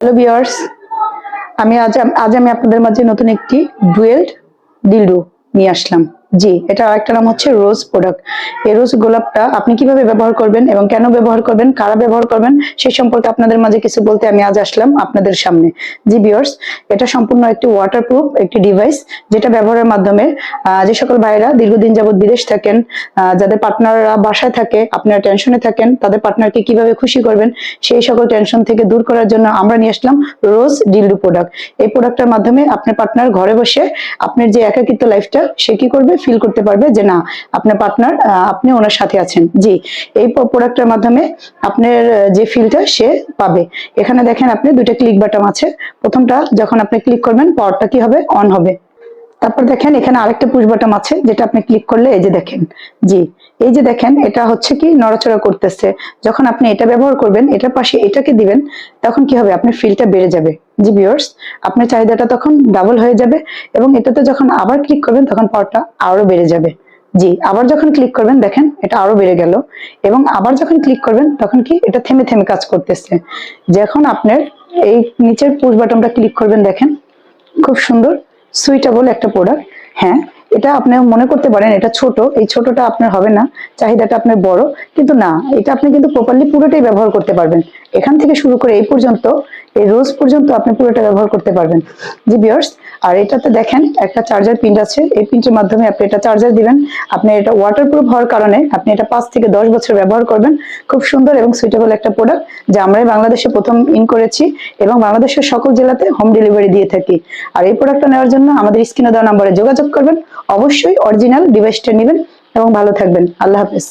Hello viewers আমি আজ আজ আমি আপনাদের মাঝে নতুন একটি ডুয়েল ডিলডু নিয়ে আসলাম। জি, এটা আরেকটা নাম হচ্ছে রোজ প্রোডাক্ট এই রোজ গোলাপটা আপনি কীভাবে ব্যবহার করবেন এবং কেন ব্যবহার করবেন, কারা ব্যবহার করবেন সেই সম্পর্কে আপনাদের মাঝে কিছু বলতে আমি আজ আসলাম আপনাদের সামনে। জি ভিউয়ার্স এটা সম্পূর্ণ একটি ওয়াটারপ্রুফ একটি ডিভাইস যেটা ব্যবহারের মাধ্যমে যে সকল ভাইরা দীর্ঘদিন যাবত বিদেশ থাকেন যাদের পার্টনাররা বাসায় থাকে, আপনারা টেনশনে থাকেন, তাদের পার্টনারকে কীভাবে খুশি করবেন, সেই সকল টেনশন থেকে দূর করার জন্য আমরা নিয়ে আসলাম রোজ ডিলডু প্রোডাক্ট এই প্রোডাক্টের মাধ্যমে আপনার পার্টনার ঘরে বসে আপনার যে একাকিত্ব লাইফটা সে কি করবে? ফিল করতে পারবে যে না, আপনার পার্টনার আপনি ওনার সাথে আছেন। জি, এই প্রোডাক্টের মাধ্যমে আপনার যে ফিলটা সে পাবে। এখানে দেখেন আপনি দুইটা ক্লিক বাটন আছে। প্রথমটা যখন আপনি ক্লিক করবেন, পরটা কি হবে? অন হবে। তারপর দেখেন, এখানে আরেকটা পুশ বাটন আছে, যেটা আপনি ক্লিক করলে এই যে দেখেন, জি, এই যে দেখেন, এটা হচ্ছে কি নড়াচড়া করতেছে। যখন আপনি এটা ব্যবহার করবেন, এটার পাশে এটাকে দিবেন, তখন কি হবে? আপনার ফিলটা বেড়ে যাবে। জি ভিউয়ার্স আপনার চাহিদাটা তখন ডাবল হয়ে যাবে এবং এটাতে যখন আবার ক্লিক করবেন, তখন পাওয়ারটা আরও বেড়ে যাবে। জি, আবার যখন ক্লিক করবেন, দেখেন, এটা আরও বেড়ে গেল এবং আবার যখন ক্লিক করবেন, তখন কি এটা থেমে থেমে কাজ করতেছে। যখন আপনার এই নিচের পুশ বাটনটা ক্লিক করবেন, দেখেন, খুব সুন্দর সুইটেবল একটা প্রোডাক্ট হ্যাঁ এটা আপনি মনে করতে পারেন এটা ছোট, এই ছোটটা আপনার হবে না, চাহিদাটা আপনার বড়, কিন্তু না, এটা আপনি কিন্তু প্রপারলি পুরোটাই ব্যবহার করতে পারবেন। এখান থেকে শুরু করে এই পর্যন্ত এই রোজ পর্যন্ত আপনি পুরোটা ব্যবহার করতে পারবেন। জি বিয়ার্স আর এটাতে দেখেন একটা চার্জার পিন আছে। এই পিনটির মাধ্যমে আপনি এটা চার্জার দিবেন। আপনি এটা ওয়াটারপ্রুফ হওয়ার কারণে আপনি এটা পাঁচ থেকে দশ বছর ব্যবহার করবেন। খুব সুন্দর এবং সুইটেবল একটা প্রোডাক্ট যা আমরাই বাংলাদেশে প্রথম ইন করেছি এবং বাংলাদেশের সকল জেলাতে হোম ডেলিভারি দিয়ে থাকি। আর এই প্রোডাক্টটা নেওয়ার জন্য আমাদের স্ক্রিনে দেওয়া নম্বরে যোগাযোগ করবেন। অবশ্যই অরিজিনাল ডিভাইসটা নেবেন এবং ভালো থাকবেন। আল্লাহ হাফেজ।